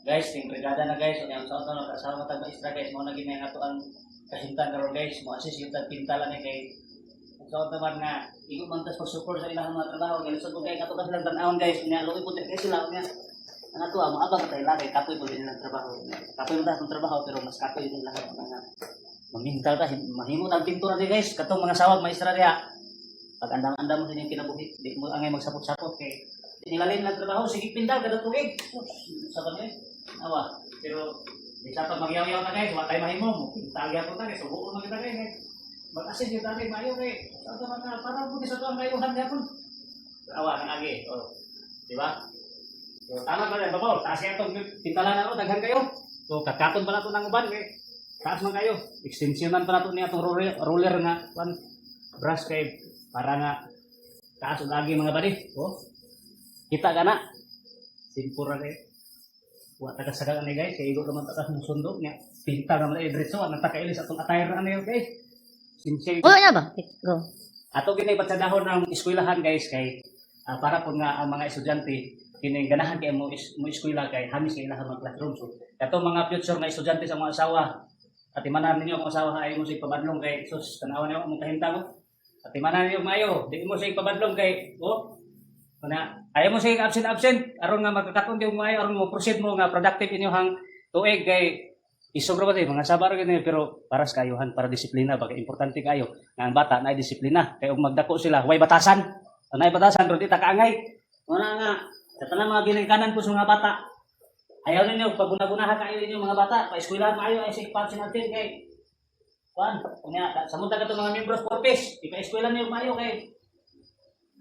Guys, ting brigada na guys, unyang sa na kasama tag maestra guys, mo na gini nga to ang kahintan karon guys, mo assist yung tag pintalan ni kay sa auto man nga igo man tas pag-support sa ilang mga trabaho, kay sa kay kato kasi lang tan-awon guys, unya luoy puti kay sila unya. Ang ato mo abang tayo lagi kapoy po din ang trabaho. Kapoy mo ta trabaho pero mas kapoy din lahat mga mamintal ta mahimo tag pintura ni guys, katong mga sawag maestra diha. Pag andam-andam mo sa inyong kinabuhi, di mo angay magsapot-sapot kay di nilalin lang trabaho, sige pintal kada tuig. Sa kanila, awa. Pero di sa pag magyaw-yaw na guys, wala tayo mahimo mo. Pintal ya po ta guys, subukan mo kita guys. Mag-assist yung dati, mayo kay. Sa ito mga, parang po sa ito ang mayuhan niya po. Awa, nang agi. O, di ba? So, tama ba rin, babaw? Taas yan itong pintalan na daghan kayo. So, kakaton pa na ito ng uban kay. Taas man kayo. Extensionan pa na ito niya itong roller, roller nga. One, brush kay para nga taas og lagi mga badi. Oh. Kita ka na. Simpura kay. Wa ta kasagagan ni guys, kay igo naman tatas mong sundok niya. Pinta naman ay diretso, ang nataka ilis atong attire ano guys. Sincere. Oo na ba? Go. Ato gini patsadahon ng eskwelahan guys kay ah, para po nga ang mga estudyante kini ganahan kay mo is, mo eskwela kay hamis kay ilang mga classroom so kato mga future nga estudyante sa mga asawa at imanan ninyo ang asawa ay mo sa pabadlong kay sus tanawan niyo mo at imanan ninyo mayo di mo sa pabadlong kay oh kuna ayaw mo sa absent absent. Aron nga magkakaton di mo aron mo proceed mo nga productive inyo hang tuig kay isog ra mga sabar gani pero para sa kayuhan para disiplina bagay importante kayo nga ang bata na disiplina. Kay ug magdako sila way batasan. Nay batasan ro di ta kaangay. Wala nga. Sa tanang mga ginikanan po sa mga bata. Ayaw ninyo paguna-gunahan kayo inyo mga bata. Pa eskwelahan maayo ay sa expansion natin kay kuan kunya sa munta ka mga membros corpus ipa-eskwelahan niyo maayo kay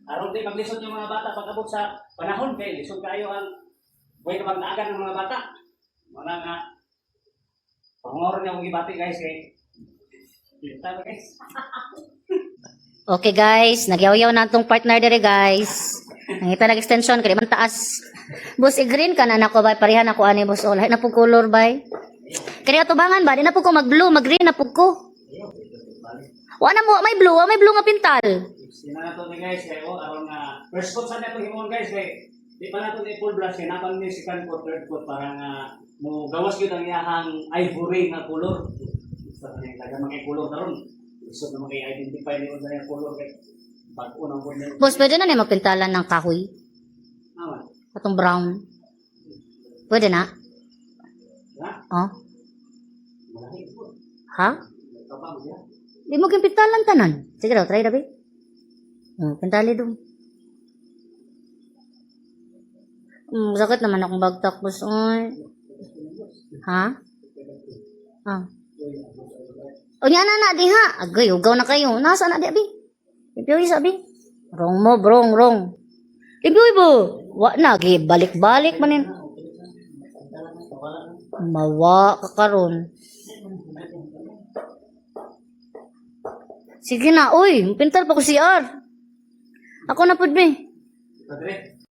aron di maglisod yung mga bata pagabot sa panahon kay lisod kayo ang way kapag ng mga bata wala nga Pangoron niya mong ibati guys kay Kita guys. Okay guys, nagyaw-yaw na itong partner dire guys. Nangita nag extension kadi man taas. Boss, i-green ka na nako bay pareha na ko ani boss. Oh, lahi na po color bay. Kani atubangan ba? Di na po ko mag-blue, mag-green na po ko. Wa na mo, may blue, wa may blue nga pintal. Sina na to ni guys kay oh aron nga first coat sa nato himon guys kay di pa nato ni full brush kay napan ni second coat third coat para nga mo gawas gyud ang iyahang ivory nga color. Sa kanang taga mga color karon. Gusto na mga identify ni unsa yung color kay pag unang po niya. Boss, pwede na ni magpintalan ng kahoy. Aman. Atong brown. Pwede na? Ha? Oh. Ha? Kapag ya. Di mo kang pintalan tanan. Sige daw, try daw, be. Hmm, pintali doon. Hmm, sakit naman akong bagtak, boss. Oy. Ha? Ah. O niya na na, di ha. Agay, ugaw na kayo. Nasa na, di, abi. Limpiyoy sabi. Wrong mo, wrong, wrong. Limpiyoy bo. Wa na, balik-balik manin. Mawa ka karon. Sige na, uy, pintal pa ko si R. Ako na pud be. Padre.